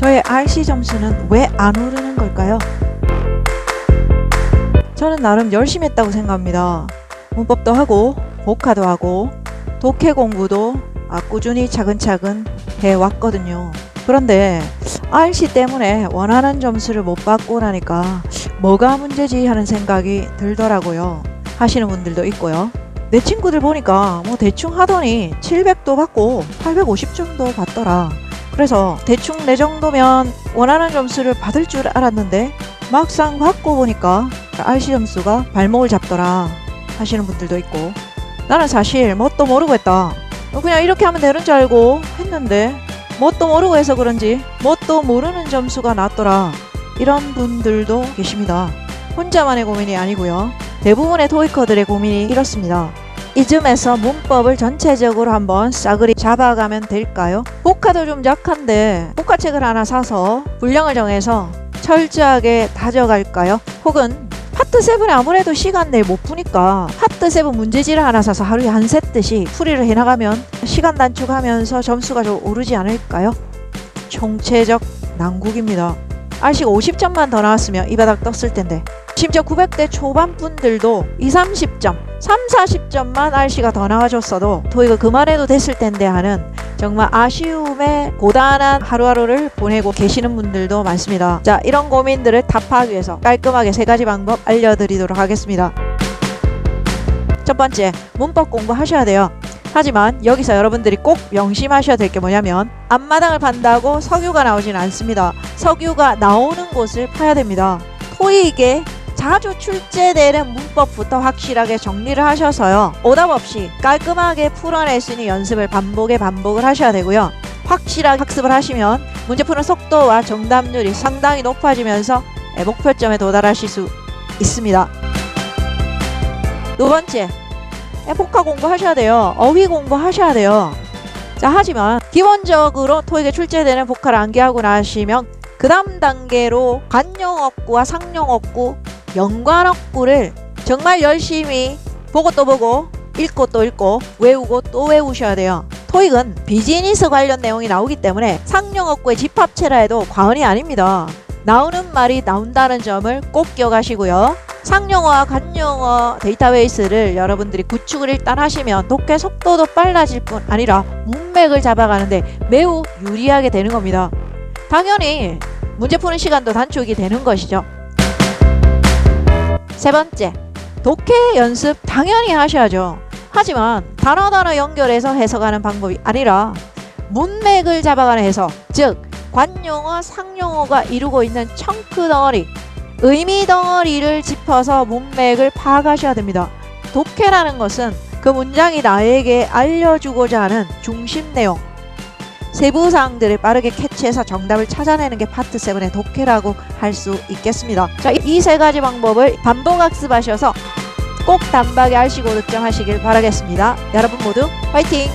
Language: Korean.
저의 RC 점수는 왜 안 오르는 걸까요? 저는 나름 열심히 했다고 생각합니다. 문법도 하고 복화도 하고 독해 공부도 아, 꾸준히 차근차근 해왔거든요. 그런데 RC 때문에 원하는 점수를 못 받고 나니까 뭐가 문제지 하는 생각이 들더라고요. 하시는 분들도 있고요. 내 친구들 보니까 뭐 대충 하더니 700도 받고 850점도 받더라. 그래서 대충 내 정도면 원하는 점수를 받을 줄 알았는데 막상 받고 보니까 RC 점수가 발목을 잡더라 하시는 분들도 있고 나는 사실 뭣도 모르고 했다. 어, 그냥 이렇게 하면 되는 줄 알고 했는데 뭣도 모르고 해서 그런지 뭣도 모르는 점수가 났더라. 이런 분들도 계십니다. 혼자만의 고민이 아니고요. 대부분의 토이커들의 고민이 이렇습니다. 이쯤에서 문법을 전체적으로 한번 싸그리 잡아가면 될까요? 복화도 좀 약한데 복화책을 하나 사서 분량을 정해서 철저하게 다져갈까요? 혹은 파트 7에 아무래도 시간 내에 못 푸니까 파트 7 문제지를 하나 사서 하루에 한 세트씩 풀이를 해나가면 시간 단축하면서 점수가 좀 오르지 않을까요? 총체적 난국입니다. RC가 50점만 더 나왔으면 이 바닥 떴을 텐데 심지어 900대 초반 분들도 2, 30점, 3, 40점만 RC가 더 나와줬어도 토익을 그만해도 됐을 텐데 하는 정말 아쉬움에 고단한 하루하루를 보내고 계시는 분들도 많습니다. 자, 이런 고민들을 타파하기 위해서 깔끔하게 세 가지 방법 알려드리도록 하겠습니다. 첫 번째, 문법 공부하셔야 돼요. 하지만 여기서 여러분들이 꼭 명심하셔야 될 게 뭐냐면 앞마당을 판다고 석유가 나오진 않습니다. 석유가 나오는 곳을 파야 됩니다. 토익에 자주 출제되는 문법부터 확실하게 정리를 하셔서요. 오답 없이 깔끔하게 풀어낼 수 있는 연습을 반복에 반복을 하셔야 되고요. 확실하게 학습을 하시면 문제 푸는 속도와 정답률이 상당히 높아지면서 예, 목표점에 도달하실 수 있습니다. 두 번째, 예, 복화 공부하셔야 돼요. 어휘 공부하셔야 돼요. 자, 하지만 기본적으로 토익에 출제되는 복화를 암기하고 나시면 그 다음 단계로 관용어구와 상용어구, 연관어구를 정말 열심히 보고 또 보고 읽고 또 읽고 외우고 또 외우셔야 돼요. 토익은 비즈니스 관련 내용이 나오기 때문에 상용어구의 집합체라 해도 과언이 아닙니다. 나오는 말이 나온다는 점을 꼭 기억하시고요. 상용어와 관용어 데이터베이스를 여러분들이 구축을 일단 하시면 독해 속도도 빨라질 뿐 아니라 문맥을 잡아가는데 매우 유리하게 되는 겁니다. 당연히 문제 푸는 시간도 단축이 되는 것이죠. 세 번째, 독해 연습 당연히 하셔야죠. 하지만 단어 단어 연결해서 해석하는 방법이 아니라 문맥을 잡아가는 해석, 즉 관용어, 상용어가 이루고 있는 청크 덩어리, 의미 덩어리를 짚어서 문맥을 파악하셔야 됩니다. 독해라는 것은 그 문장이 나에게 알려주고자 하는 중심 내용, 세부 사항들을 빠르게 캐치해서 정답을 찾아내는 게 파트 7의 독해라고 할 수 있겠습니다. 자, 이 세 가지 방법을 반복 학습하셔서 꼭 단박에 알시고 득점하시길 바라겠습니다. 여러분 모두 화이팅!